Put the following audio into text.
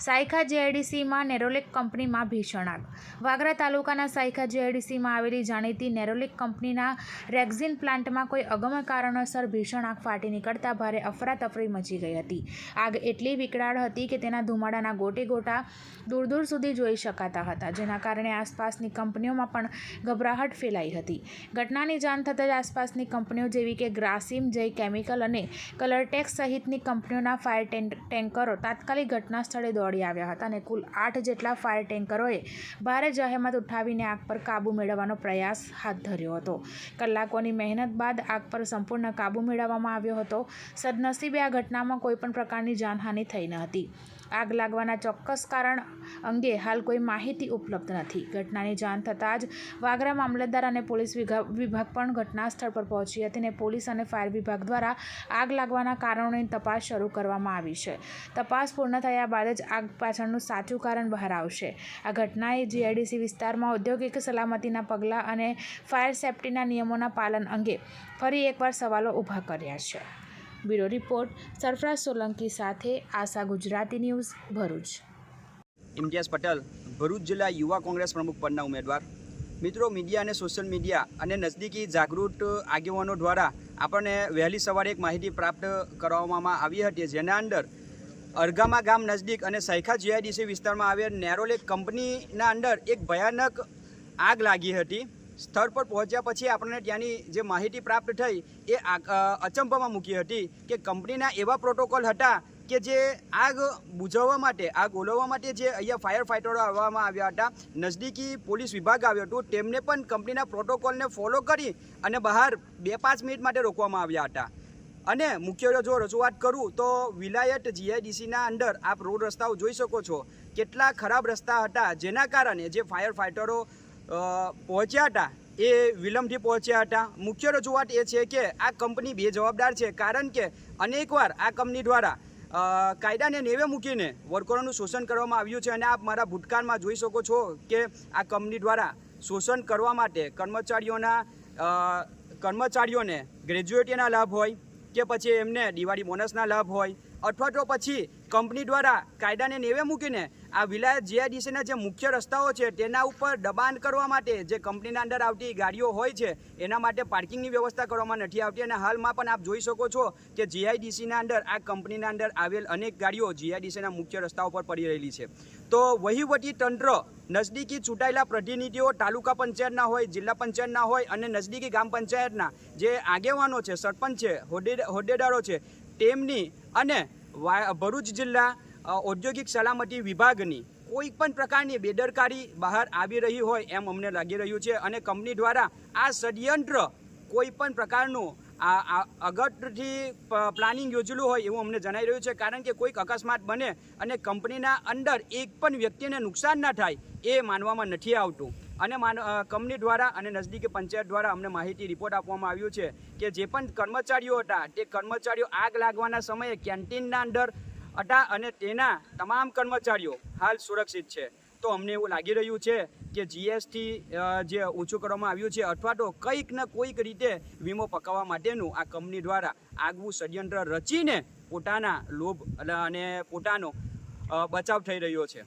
સાયખા જેઆઈડીસીમાં નેરોલેક કંપનીમાં ભીષણ આગ. વાગરા તાલુકાના સાયખા જેઆઈડીસીમાં આવેલી જાણીતી નેરોલેક કંપનીના રેક્ઝિન પ્લાન્ટમાં કોઈ અગમ્ય કારણોસર ભીષણ આગ ફાટી નીકળતા ભારે અફરાતફરી મચી ગઈ હતી. આગ એટલી વિકરાળ હતી કે તેના ધુમાડાના ગોટે ગોટા દૂર દૂર સુધી જોઈ શકાતા હતા, જેના કારણે આસપાસની કંપનીઓમાં પણ ગભરાહટ ફેલાઈ હતી. ઘટનાની જાણ થતાં જ આસપાસની કંપનીઓ જેવી કે ગ્રાસિમ, જય કેમિકલ અને કલરટેક્સ સહિતની કંપનીઓના ફાયર ટેન- ટેન્કરો તાત્કાલિક ઘટના સ્થળે દોડી આવ્યા હતા અને કુલ આઠ જેટલા ફાયર ટેન્કરોએ ભારે જહેમત ઉઠાવીને આગ પર કાબૂ મેળવવાનો પ્રયાસ હાથ ધર્યો હતો. કલાકોની મહેનત બાદ આગ પર સંપૂર્ણ કાબૂ મેળવવામાં આવ્યો હતો. સદનસીબે આ ઘટનામાં કોઈપણ પ્રકારની જાનહાનિ થઈ ન હતી. આગ લાગવાના ચોક્કસ કારણ અંગે હાલ કોઈ માહિતી ઉપલબ્ધ નથી. ઘટનાની જાણ થતાં જ વાગરા મામલતદાર અને પોલીસ વિભાગ પણ ઘટના સ્થળ પર પહોંચી હતી અને પોલીસ અને ફાયર વિભાગ દ્વારા આગ લાગવાના કારણોની તપાસ શરૂ કરવામાં આવી છે. તપાસ પૂર્ણ થયા બાદ જ આગ પાછળનું સાચું કારણ બહાર આવશે. આ ઘટનાએ જીઆઈડીસી વિસ્તારમાં ઔદ્યોગિક સલામતીના પગલાં અને ફાયર સેફ્ટીના નિયમોના પાલન અંગે ફરી એકવાર સવાલો ઊભા કર્યા છે. બ્યુરો રિપોર્ટ, સરફરાજ સોલંકી સાથે આશા ગુજરાતી ન્યૂઝ, ભરૂચ. ઇમ્તિયાઝ પટેલ, ભરૂચ જિલ્લા યુવા કોંગ્રેસ પ્રમુખ પદના ઉમેદવાર. મિત્રો, મીડિયા અને સોશિયલ મીડિયા અને નજદીકી જાગૃત આગેવાનો દ્વારા આપણને વહેલી સવારે એક માહિતી પ્રાપ્ત કરવામાં આવી હતી, જેના અંદર અરગામા ગામ નજદીક અને સૈખા જીઆઈડીસી વિસ્તારમાં આવેલ નેરોલેક કંપનીના અંદર એક ભયાનક આગ લાગી હતી. સ્થળ પર પહોંચ્યા પછી આપણને ત્યાંની જે માહિતી પ્રાપ્ત થઈ, એ અચંબામાં મૂકી હતી કે કંપનીના એવા પ્રોટોકોલ હતા કે જે આગ બુઝાવવા માટે, આગ ઓલવવા માટે જે અહીંયા ફાયર ફાઇટરો આવવામાં આવ્યા હતા. નજદીકી પોલીસ વિભાગ આવ્યો હતો. તેમને પણ કંપનીના પ્રોટોકોલને ફોલો કરી અને બહાર બે પાંચ મિનિટ માટે રોકવામાં આવ્યા હતા. અને મુખ્ય જો રજૂઆત કરું તો વિલાયત જીઆઈડીસીના અંદર આપ રોડ રસ્તાઓ જોઈ શકો છો. કેટલા ખરાબ રસ્તા હતા જેના કારણે જે ફાયર ફાઇટરો પહોંચ્યા હતા એ વિલંબથી પહોંચ્યા હતા. મુખ્ય રજૂઆત એ છે કે આ કંપની બે જવાબદાર છે કારણ કે અનેકવાર આ કંપની દ્વારા કાયદાને નેવે મૂકીને વર્કરોનું શોષણ કરવામાં આવ્યું છે અને આપ મારા ભૂતકાળમાં જોઈ શકો છો કે આ કંપની દ્વારા શોષણ કરવા માટે કર્મચારીઓના કર્મચારીઓને ગ્રેજ્યુએટીના લાભ હોય કે પછી એમને દિવાળી બોનસના લાભ હોય. અથવા તો પછી કંપની દ્વારા કાયદાને નેવે મૂકીને આ વિલાયત જીઆઈડીસીના જે મુખ્ય રસ્તાઓ છે તેના ઉપર દબાણ કરવા માટે જે કંપનીના અંદર આવતી ગાડીઓ હોય છે, એના માટે પાર્કિંગની વ્યવસ્થા કરવામાં નથી આવતી. અને હાલમાં પણ આપ જોઈ શકો છો કે જીઆઈડીસીના અંદર આ કંપનીના અંદર આવેલ અનેક ગાડીઓ જીઆઈડીસીના મુખ્ય રસ્તાઓ પર પડી રહેલી છે. તો વહીવટી તંત્ર નજદીકી ચૂંટાયેલા પ્રતિનિધિઓ તાલુકા પંચાયતના હોય, જિલ્લા પંચાયતના હોય અને નજદીકી ગામ પંચાયતના જે આગેવાનો છે, સરપંચ છે હોદ્દેદારો છે, તેમની અને ભરૂચ જિલ્લા ઔદ્યોગિક સલામતી વિભાગની કોઈ પણ પ્રકારની બેદરકારી બહાર આવી રહી હોય એમ અમને લાગી રહ્યું છે અને કંપની દ્વારા આ ષડયંત્ર કોઈ પણ પ્રકારનું આ અગટથી પ્લાનિંગ યોજેલું હોય એવું અમને જણાઈ રહ્યું છે. કારણ કે કોઈક અકસ્માત બને અને કંપનીના અંદર એક પણ વ્યક્તિને નુકસાન ના થાય એ માનવામાં નથી આવતું. અને કંપની દ્વારા અને નજદીકી પંચાયત દ્વારા અમને માહિતી રિપોર્ટ આપવામાં આવ્યું છે કે જે પણ કર્મચારીઓ હતા, તે કર્મચારીઓ આગ લાગવાના સમયે કેન્ટીનના અંદર હતા અને તેના તમામ કર્મચારીઓ હાલ સુરક્ષિત છે. તો અમને એવું લાગી રહ્યું છે કે જીએસટી જે ઓછું કરવામાં આવ્યું છે અથવા તો કંઈક ને કોઈક રીતે વીમો પકાવવા માટેનું આ કંપની દ્વારા આગવું ષડયંત્ર રચીને પોતાના લોભ અને પોતાનો બચાવ થઈ રહ્યો છે.